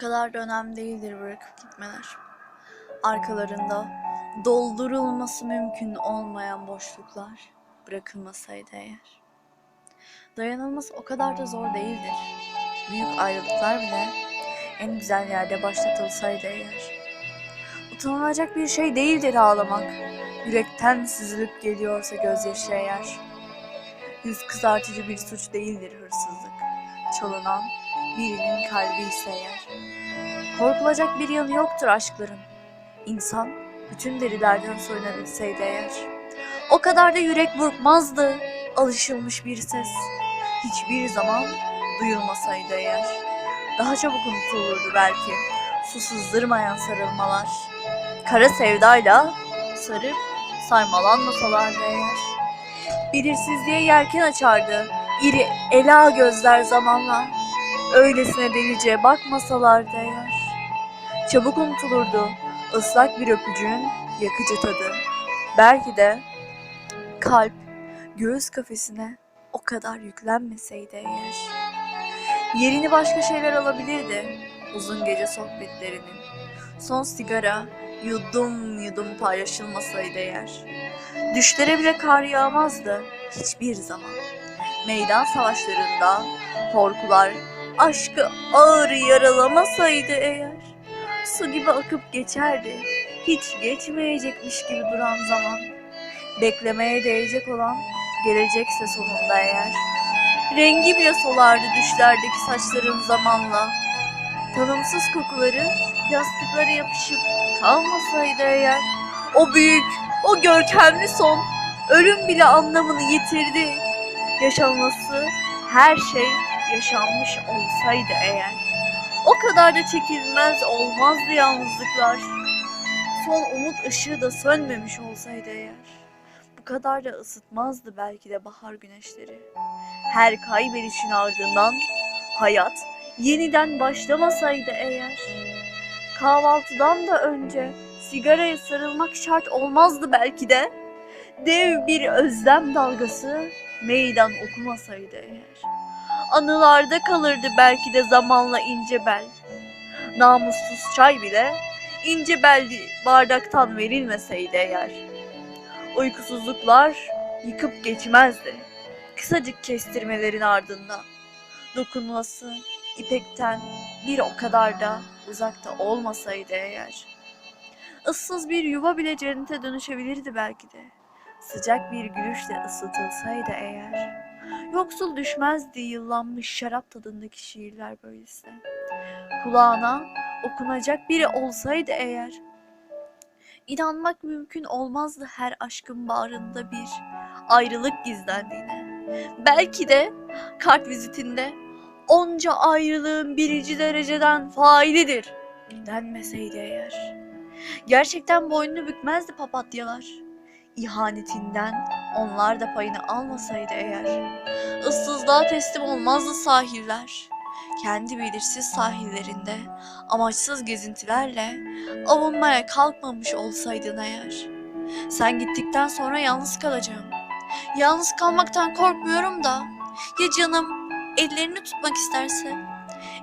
kadar da önemli değildir bırakıp gitmeler. Arkalarında doldurulması mümkün olmayan boşluklar bırakılmasaydı eğer. Dayanılması o kadar da zor değildir. Büyük ayrılıklar bile en güzel yerde başlatılsaydı eğer. Utanılacak bir şey değildir ağlamak. Yürekten süzülüp geliyorsa gözyaşı eğer. Yüz kızartıcı bir suç değildir hırsızlık. Çalınan birinin kalbi ise eğer. Korkulacak bir yanı yoktur aşkların. İnsan bütün derilerden soyunabilseydi eğer. O kadar da yürek burkmazdı alışılmış bir ses. Hiçbir zaman duyulmasaydı eğer. Daha çabuk unutulurdu belki su sızdırmayan sarılmalar. Kara sevdayla sarıp sarmalanmasalardı eğer. Belirsizliğe yelken açardı iri ela gözler zamanla. Öylesine delice bakmasalardı eğer. Çabuk unutulurdu ıslak bir öpücüğün yakıcı tadı. Belki de kalp göğüs kafesine o kadar yüklenmeseydi eğer. Yerini başka şeyler alabilirdi uzun gece sohbetlerinin. Son sigara yudum yudum paylaşılmasaydı eğer. Düşlere bile kar yağmazdı hiçbir zaman. Meydan savaşlarında korkular aşkı ağır yaralamasaydı eğer. Su gibi akıp geçerdi. Hiç geçmeyecekmiş gibi duran zaman. Beklemeye değecek olan gelecekse sonunda eğer. Rengi bile solardı düşlerdeki saçların zamanla. Tanımsız kokuları yastıklara yapışıp kalmasaydı eğer. O büyük, o görkemli son ölüm bile anlamını yitirdi. Yaşanması her şey yaşanmış olsaydı eğer. O kadar da çekilmez olmazdı yalnızlıklar. Son umut ışığı da sönmemiş olsaydı eğer. Bu kadar da ısıtmazdı belki de bahar güneşleri. Her kaybedişin ardından hayat yeniden başlamasaydı eğer. Kahvaltıdan da önce sigaraya sarılmak şart olmazdı belki de. Dev bir özlem dalgası meydan okumasaydı eğer. Anılarda kalırdı belki de zamanla ince bel. Namussuz çay bile ince belli bardaktan verilmeseydi eğer. Uykusuzluklar yıkıp geçmezdi. Kısacık kestirmelerin ardından. Dokunması ipekten bir o kadar da uzakta olmasaydı eğer. Issız bir yuva bile cennete dönüşebilirdi belki de. Sıcak bir gülüşle ısıtılsaydı eğer. Yoksul düşmezdi yıllanmış şarap tadındaki şiirler böylesi. Kulağına okunacak biri olsaydı eğer. İnanmak mümkün olmazdı her aşkın bağrında bir ayrılık gizlendiğine. Belki de kart vizitinde onca ayrılığın birinci dereceden failidir denmeseydi eğer. Gerçekten boynunu bükmezdi papatyalar. İhanetinden onlar da payını almasaydı eğer. Issızlığa teslim olmazdı sahiller. Kendi belirsiz sahillerinde amaçsız gezintilerle avunmaya kalkmamış olsaydın eğer. Sen gittikten sonra yalnız kalacağım. Yalnız kalmaktan korkmuyorum da ya canım ellerini tutmak isterse?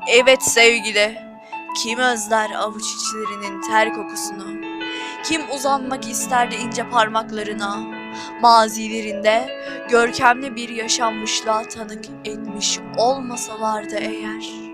Evet sevgili. Kim özler avuç içlerinin ter kokusunu? Kim uzanmak isterdi ince parmaklarına? Mazilerinde görkemli bir yaşanmışlığa tanık etmiş olmasalardı eğer.